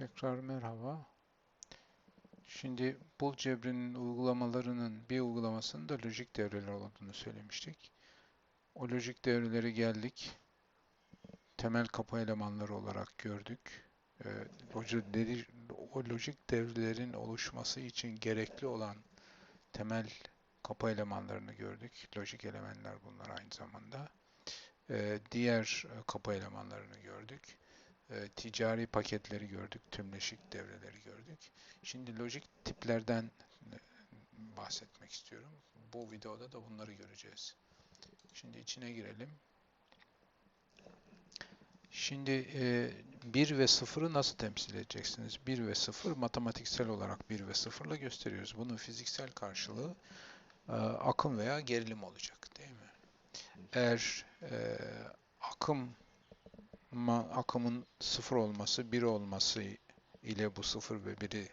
Tekrar merhaba. Şimdi bul cebrinin uygulamalarının bir uygulamasının da lojik devreler olduğunu söylemiştik. O lojik devreleri geldik. Temel kapı elemanları olarak gördük. Ee, o lojik devrelerin oluşması için gerekli olan temel kapı elemanlarını gördük. Lojik elementler bunlar aynı zamanda. Ee, diğer e, kapı elemanlarını gördük e, ticari paketleri gördük, tümleşik devreleri gördük. Şimdi lojik tiplerden e, bahsetmek istiyorum. Bu videoda da bunları göreceğiz. Şimdi içine girelim. Şimdi e, 1 ve 0'ı nasıl temsil edeceksiniz? 1 ve 0 matematiksel olarak 1 ve 0 ile gösteriyoruz. Bunun fiziksel karşılığı e, akım veya gerilim olacak değil mi? Eğer akım akımın sıfır olması, bir olması ile bu sıfır ve biri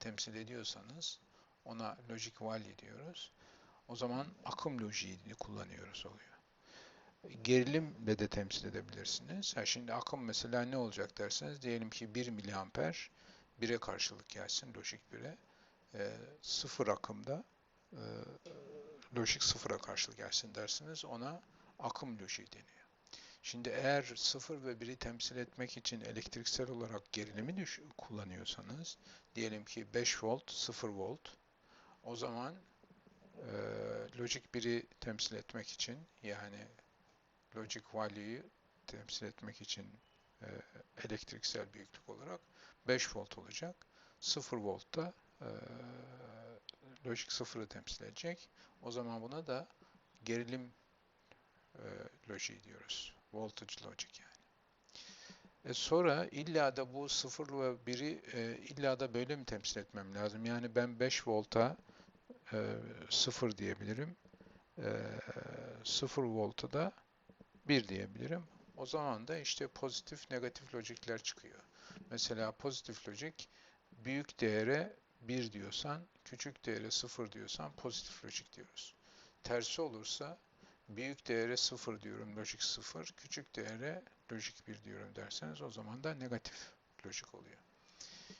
temsil ediyorsanız ona logic value diyoruz. O zaman akım lojiğini kullanıyoruz oluyor. Gerilimle de temsil edebilirsiniz. Ha şimdi akım mesela ne olacak derseniz diyelim ki 1 miliamper 1'e karşılık gelsin lojik 1'e. E, sıfır akımda e, lojik sıfıra karşılık gelsin dersiniz. Ona akım lojiği deniyor. Şimdi eğer 0 ve 1'i temsil etmek için elektriksel olarak gerilimi düş kullanıyorsanız, diyelim ki 5 volt, 0 volt, o zaman e, logic 1'i temsil etmek için, yani logic value'yu temsil etmek için e, elektriksel büyüklük olarak 5 volt olacak. 0 volt da e, logic 0'ı temsil edecek. O zaman buna da gerilim e, lojiği diyoruz. Voltage logic yani. E sonra illa da bu 0 ve 1'i e, illa da böyle mi temsil etmem lazım? Yani ben 5 volta e, 0 diyebilirim. E, 0 volta da 1 diyebilirim. O zaman da işte pozitif negatif logikler çıkıyor. Mesela pozitif logik büyük değere 1 diyorsan, küçük değere 0 diyorsan pozitif logik diyoruz. Tersi olursa büyük değere 0 diyorum, lojik 0. Küçük değere lojik 1 diyorum derseniz o zaman da negatif lojik oluyor.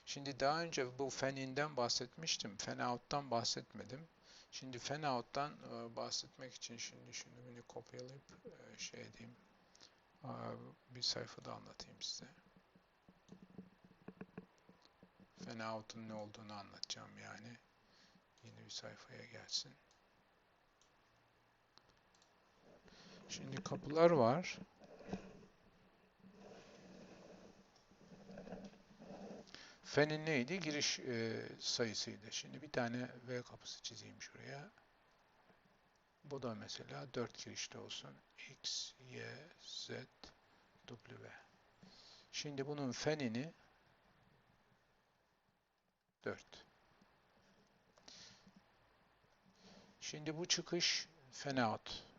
Şimdi daha önce bu fan bahsetmiştim. Fan out'tan bahsetmedim. Şimdi fan out'tan e, bahsetmek için şimdi şunu bir kopyalayıp e, şey diyeyim. Bir sayfada anlatayım size. Fan out'un ne olduğunu anlatacağım yani. Yeni bir sayfaya gelsin. Şimdi kapılar var. F'nin neydi? Giriş e, sayısıydı. Şimdi bir tane V kapısı çizeyim şuraya. Bu da mesela 4 girişli olsun. X, Y, Z, W. Şimdi bunun fenini 4. Şimdi bu çıkış fan out.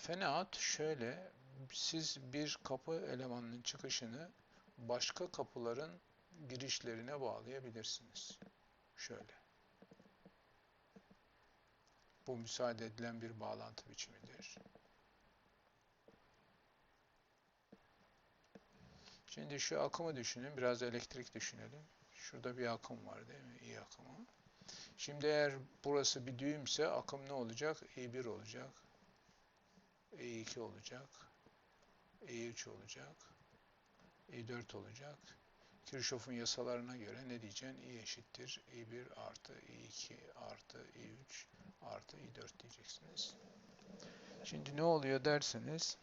Fenaat şöyle, siz bir kapı elemanının çıkışını başka kapıların girişlerine bağlayabilirsiniz. Şöyle. Bu müsaade edilen bir bağlantı biçimidir. Şimdi şu akımı düşünün, biraz elektrik düşünelim. Şurada bir akım var değil mi? İyi akımı. Şimdi eğer burası bir düğümse akım ne olacak? I1 olacak. E2 olacak. E3 olacak. E4 olacak. Kirchhoff'un yasalarına göre ne diyeceksin? E eşittir E1 artı E2 artı E3 artı E4 diyeceksiniz. Şimdi ne oluyor derseniz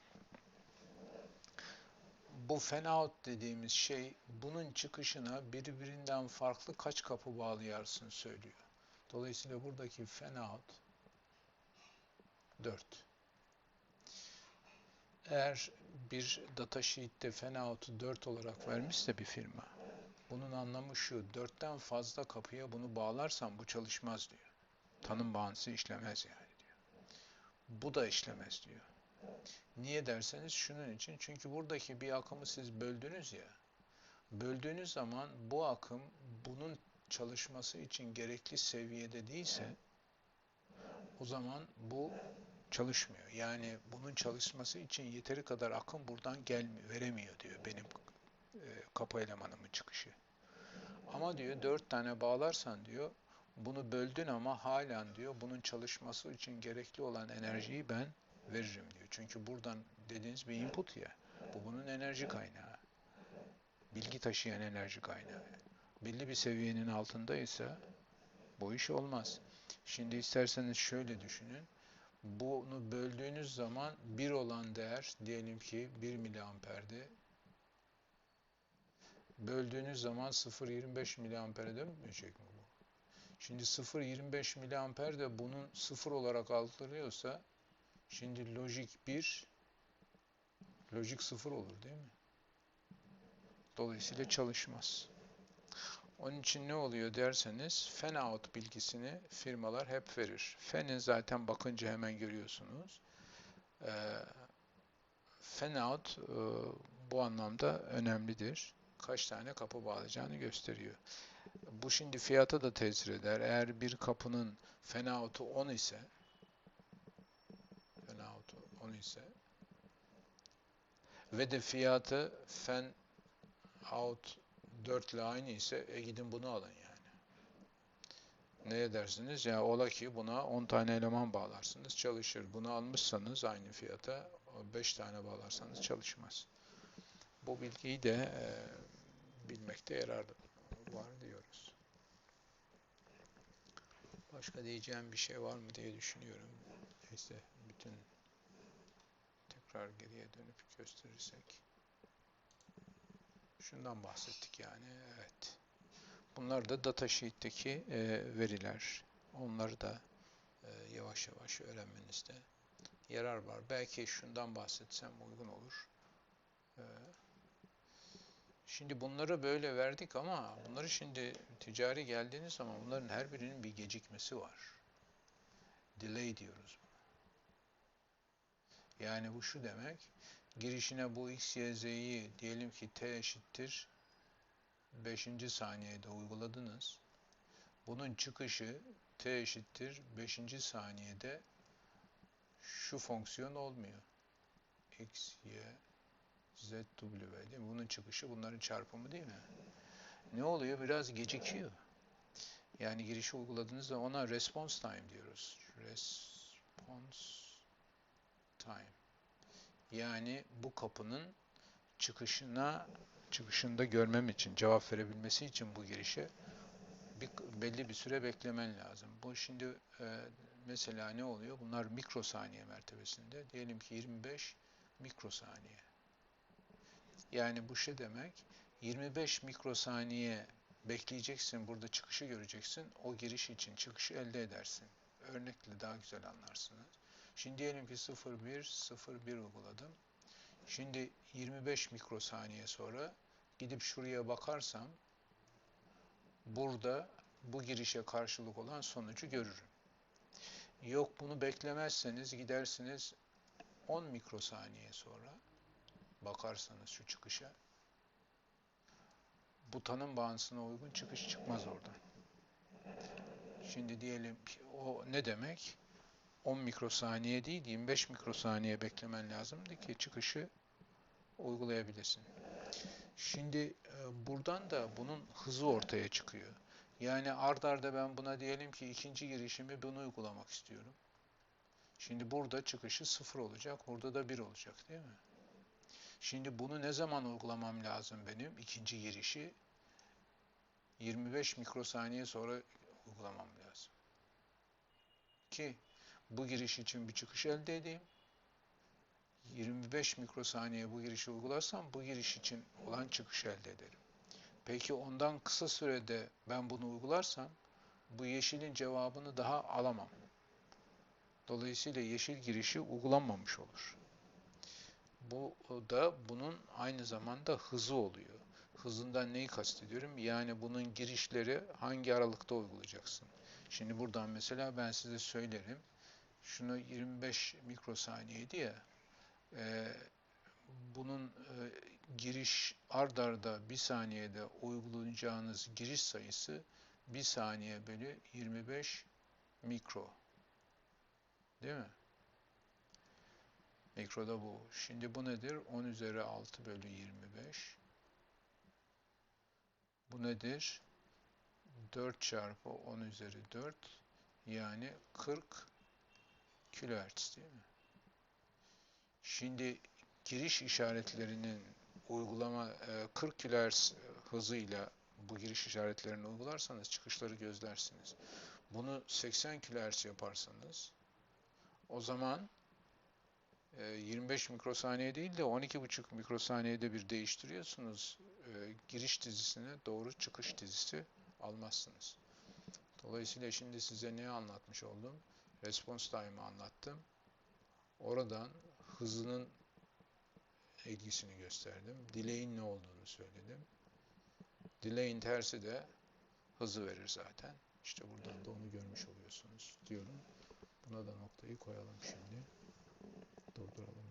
bu fan out dediğimiz şey bunun çıkışına birbirinden farklı kaç kapı bağlayarsın söylüyor. Dolayısıyla buradaki fan out 4. Eğer bir datasheet'te fanout'u 4 olarak vermişse bir firma, bunun anlamı şu, 4'ten fazla kapıya bunu bağlarsan bu çalışmaz diyor. Tanım bağıntısı işlemez yani diyor. Bu da işlemez diyor. Niye derseniz şunun için, çünkü buradaki bir akımı siz böldünüz ya, böldüğünüz zaman bu akım bunun çalışması için gerekli seviyede değilse, o zaman bu çalışmıyor. Yani bunun çalışması için yeteri kadar akım buradan gelmiyor, veremiyor diyor benim e, kapı elemanımın çıkışı. Ama diyor dört tane bağlarsan diyor bunu böldün ama halen diyor bunun çalışması için gerekli olan enerjiyi ben veririm diyor. Çünkü buradan dediğiniz bir input ya. Bu bunun enerji kaynağı. Bilgi taşıyan enerji kaynağı. Belli bir seviyenin altındaysa bu iş olmaz. Şimdi isterseniz şöyle düşünün. Bunu böldüğünüz zaman 1 olan değer diyelim ki 1 miliamperde böldüğünüz zaman 0.25 miliampere dönmeyecek mi bu? Şimdi 0.25 miliamper de bunun 0 olarak algılıyorsa şimdi lojik 1 lojik 0 olur değil mi? Dolayısıyla çalışmaz. Onun için ne oluyor derseniz fan out bilgisini firmalar hep verir. Fan'in zaten bakınca hemen görüyorsunuz. E, fan out e, bu anlamda önemlidir. Kaç tane kapı bağlayacağını gösteriyor. Bu şimdi fiyata da tesir eder. Eğer bir kapının fan out'u 10 ise fan out'u 10 ise ve de fiyatı fan out 4 ile aynı ise e gidin bunu alın yani. Ne edersiniz? Ya ola ki buna 10 tane eleman bağlarsınız çalışır. Bunu almışsanız aynı fiyata 5 tane bağlarsanız çalışmaz. Bu bilgiyi de e, bilmekte yarar var diyoruz. Başka diyeceğim bir şey var mı diye düşünüyorum. Neyse bütün tekrar geriye dönüp gösterirsek. Şundan bahsettik yani. Evet. Bunlar da datasheet'teki e, veriler. Onları da e, yavaş yavaş öğrenmenizde yarar var. Belki şundan bahsetsem uygun olur. E, şimdi bunları böyle verdik ama bunları şimdi ticari geldiğiniz zaman bunların her birinin bir gecikmesi var. Delay diyoruz. Yani bu şu demek girişine bu x, y, z'yi diyelim ki t eşittir 5. saniyede uyguladınız. Bunun çıkışı t eşittir 5. saniyede şu fonksiyon olmuyor. x, y, z, w değil mi? Bunun çıkışı bunların çarpımı değil mi? Ne oluyor? Biraz gecikiyor. Yani girişi uyguladığınızda ona response time diyoruz. Response time. Yani bu kapının çıkışına çıkışında görmem için, cevap verebilmesi için bu girişe bir, belli bir süre beklemen lazım. Bu şimdi e, mesela ne oluyor? Bunlar mikrosaniye mertebesinde. Diyelim ki 25 mikrosaniye. Yani bu şey demek 25 mikrosaniye bekleyeceksin, burada çıkışı göreceksin. O giriş için çıkışı elde edersin. Örnekle daha güzel anlarsınız. Şimdi diyelim ki 0,1, 0,1 uyguladım. Şimdi 25 mikrosaniye sonra gidip şuraya bakarsam burada bu girişe karşılık olan sonucu görürüm. Yok bunu beklemezseniz gidersiniz 10 mikrosaniye sonra bakarsanız şu çıkışa bu tanım bağıntısına uygun çıkış çıkmaz oradan. Şimdi diyelim ki o ne demek? 10 mikrosaniye değil 25 mikrosaniye beklemen lazımdı ki çıkışı uygulayabilirsin. Şimdi e, buradan da bunun hızı ortaya çıkıyor. Yani ard arda ben buna diyelim ki ikinci girişimi bunu uygulamak istiyorum. Şimdi burada çıkışı sıfır olacak, burada da bir olacak değil mi? Şimdi bunu ne zaman uygulamam lazım benim? İkinci girişi 25 mikrosaniye sonra uygulamam lazım. Ki bu giriş için bir çıkış elde edeyim. 25 mikrosaniye bu girişi uygularsam bu giriş için olan çıkış elde ederim. Peki ondan kısa sürede ben bunu uygularsam bu yeşilin cevabını daha alamam. Dolayısıyla yeşil girişi uygulanmamış olur. Bu da bunun aynı zamanda hızı oluyor. Hızından neyi kastediyorum? Yani bunun girişleri hangi aralıkta uygulayacaksın? Şimdi buradan mesela ben size söylerim. Şunu 25 mikrosaniyeydi ya. E, bunun e, giriş ard arda bir saniyede uygulayacağınız giriş sayısı bir saniye bölü 25 mikro. Değil mi? Mikroda bu. Şimdi bu nedir? 10 üzeri 6 bölü 25 Bu nedir? 4 çarpı 10 üzeri 4 yani 40 kilohertz değil mi? Şimdi giriş işaretlerinin uygulama e, 40 kilohertz hızıyla bu giriş işaretlerini uygularsanız çıkışları gözlersiniz. Bunu 80 kilohertz yaparsanız o zaman e, 25 mikrosaniye değil de 12,5 mikrosaniyede bir değiştiriyorsunuz. E, Giriş dizisine doğru çıkış dizisi almazsınız. Dolayısıyla şimdi size ne anlatmış oldum? Response time'ı anlattım. Oradan hızının ilgisini gösterdim. Delay'in ne olduğunu söyledim. Delay'in tersi de hızı verir zaten. İşte buradan da onu görmüş oluyorsunuz diyorum. Buna da noktayı koyalım şimdi. Durduralım